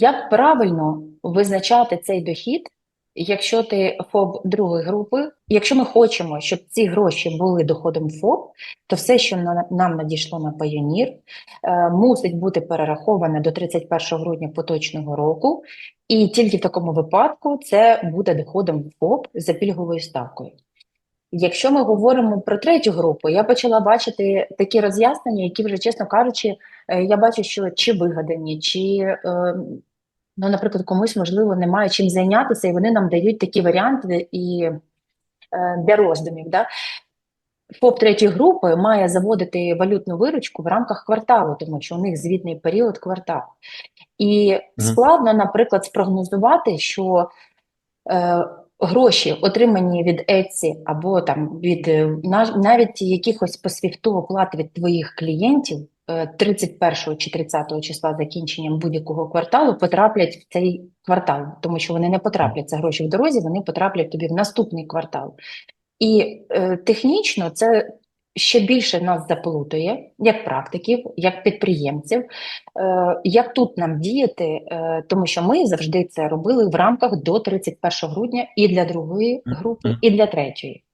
Як правильно визначати цей дохід, якщо ти ФОП другої групи, якщо ми хочемо, щоб ці гроші були доходом ФОП, то все, що на- нам надійшло на Payoneer, е, мусить бути перераховане до 31 грудня поточного року, і тільки в такому випадку це буде доходом ФОП за пільговою ставкою. Якщо ми говоримо про третю групу, я почала бачити такі роз'яснення, які вже, чесно кажучи, е, я бачу, що чи вигадані, чи, е, ну, наприклад, комусь, можливо, немає чим зайнятися, і вони нам дають такі варіанти і е, для роздумів. Да? ФОП третьої групи має заводити валютну виручку в рамках кварталу, тому що у них звітний період квартал. І складно, наприклад, спрогнозувати, що е, гроші, отримані від Etsy або там від е, навіть якихось по свіфту оплат від твоїх клієнтів 31 чи 30 числа закінченням будь-якого кварталу потраплять в цей квартал, тому що вони не потраплять це гроші в дорозі, вони потраплять тобі в наступний квартал. І е, технічно це ще більше нас заплутує, як практиків, як підприємців, е, як тут нам діяти, е, тому що ми завжди це робили в рамках до 31 грудня і для другої групи, і для третьої.